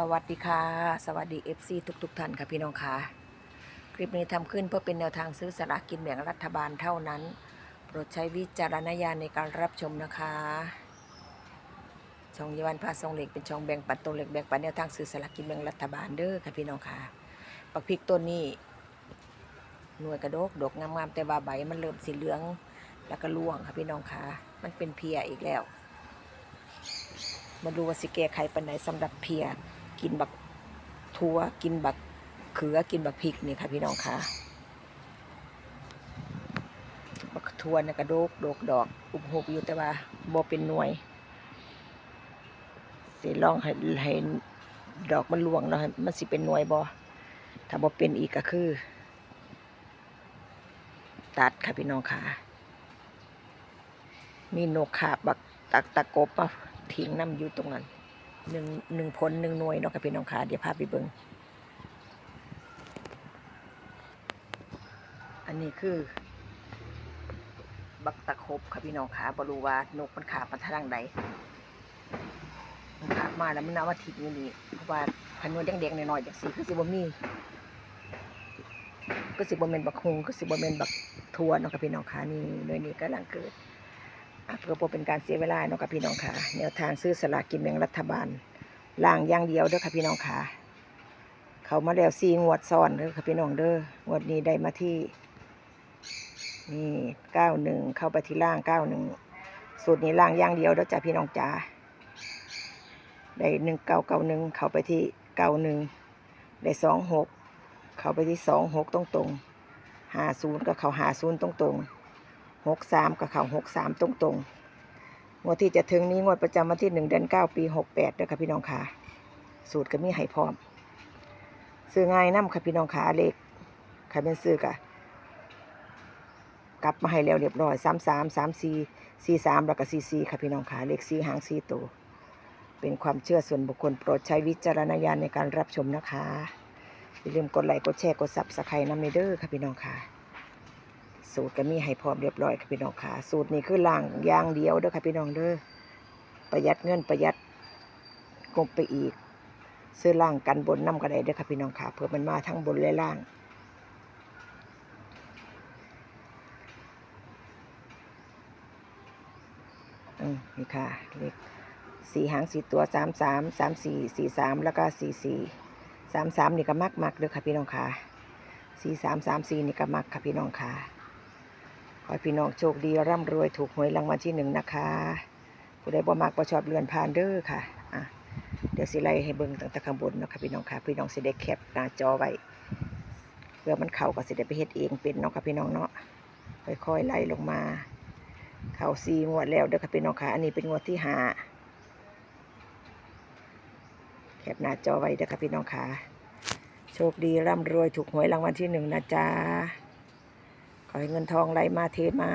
สวัสดีค่ะ สวัสดี FC ทุกทุกๆท่านค่ะพี่น้องค่ะคลิปนี้ทำขึ้นเพื่อเป็นแนวทางซื้อสลากกินแบ่งรัฐบาลเท่านั้น โปรดใช้วิจารณญาณในการรับชมนะคะช่องยวันพาทรงเหล็กเป็นช่องแบ่งปันตัวเหล็กแบ่งปันแนวทางซื้อสลากกินแบ่งรัฐบาลเด้อค่ะพี่น้องค่ะปักพริกต้นนี้หน่วยกระดกดกงามๆแต่ว่าใบมันเริ่มสีเหลืองแล้วก็ร่วงค่ะพี่น้องค่ะมันเป็นเพียอีกแล้วมาดูว่าสิแก้ไขปัญไหนสำหรับเพีย กินบักทัวกินบักเขือกินบักพริกนี่ค่ะพี่น้องค่ะบักทัวนี่กระโดกโดกดอกอุบหุบอยู่แต่ว่าบ่เป็นหน่วยสิลองให้ให้ดอกมันหลวงแล้วให้มันสิเป็นหน่วยบ่ถ้าบ่เป็นอีกก็คือ ตัดค่ะพี่น้องค่ะ มีนกขาบบักตักตะกบมาทิ้งน้ำอยู่ตรงนั้น หนึ่งหนึ่งผลหนึ่งหน่วยเนาะค่ะพี่น้องค่ะเดี๋ยวพาไปเบิ่งอันนี้คือ บักตะคบค่ะพี่น้องค่ะบรูวานกมันขาบมาทางใดมันขาบมาแล้วมันเอามาทิ้งอยู่นี่เพราะว่าพันนวดแดงๆหน่อยๆอย่างสีคือสิบ่มีก็สิบ่แม่นบักฮงก็สิบ่แม่นบักทัวเนาะค่ะพี่น้องค่ะนี่หน่วยนี้กำลังเกิด เพื่อเป็นการเสียเวลาเนาะค่ะพี่น้องค่ะแนวทางซื้อสลากกินแบ่งรัฐบาลล่างอย่างเดียวเด้อค่ะพี่น้องค่ะ เขามาแล้วซีงวดซ้อนเด้อค่ะพี่น้องเด้องวดนี้ได้มาที่นี่เก้าหนึ่งเข้าไปที่ล่างเก้าหนึ่งสูตรนี้ล่างอย่างเดียวเด้อจ้ะพี่น้องจ๋าได้หนึ่งเก้าเก้าหนึ่งเข้าไปที่เก้าหนึ่งได้สองหกเข้าไปที่สองหกตรงตรงหาศูนย์ก็เข้าหาศูนย์ตรงตรง หกสามกับเขาหกสามตรงตรงๆงวดที่จะถึงนี้งวดประจำวันที่หนึ่งเดือนเก้าปีหกแปดเด้อค่ะพี่น้องค่ะ สูตรก็มีให้พร้อม ซื้อง่ายน้ำค่ะพี่น้องขาเลขใครเป็นซื้อกะกลับมาให้แล้วเรียบร้อยสามสามสามสี่สี่สามแล้วก็สี่สี่ค่ะพี่น้องขาเลขสี่หางสี่ตัวเป็นความเชื่อส่วนบุคคลโปรดใช้วิจารณญาณในการรับชมนะคะอย่าลืมกดไลค์กดแชร์กดซับสไครต์น้ำในเด้อค่ะพี่น้องค่ะ สูตรก็มีให้พร้อมเรียบร้อยค่ะพี่น้องค่ะ สูตรนี้คือล่างย่างเดียวเด้อค่ะพี่น้องเด้อประหยัดเงินประหยัดงบไปอีก ซื้อล่างกันบนน้ำก็ไดเด้อค่ะพี่น้องค่ะเพื่อมันมาทั้งบนและล่างนี่ค่ะเลขสี่หางสี่ตัวสามสามสามสี่สี่สามแล้วก็สี่สี่สามสามนี่ก็มักมักเด้อค่ะพี่น้องค่ะสี่สามสามสี่นี่ก็มักค่ะพี่น้องค่ะ ขอให้พี่น้องโชคดีร่ำรวยถูกหวยรางวัลที่หนึ่งนะคะผู้ใดบ่มักบ่ชอบเรือนผ่านเด้อค่ะอะ เดี๋ยวสิไล่ให้เบิ่งตั้งแต่ข้างบนเนาะค่ะพี่น้องค่ะ พี่น้องสิได้แคปหน้าจอไว้เพื่อมันเข้าก็สิได้ไปเฮ็ดเองเป็นเนาะค่ะพี่น้องเนาะค่อยๆไล่ลงมาเข้าสี่งวดแล้วเด้อค่ะพี่น้องค่ะ อันนี้เป็นงวดที่หาแคปหน้าจอไว้เด้อค่ะพี่น้องค่ะ โชคดีร่ำรวยถูกหวยรางวัลที่หนึ่งนะจ๊ะ ขอให้เงินทองไหลมาเทมา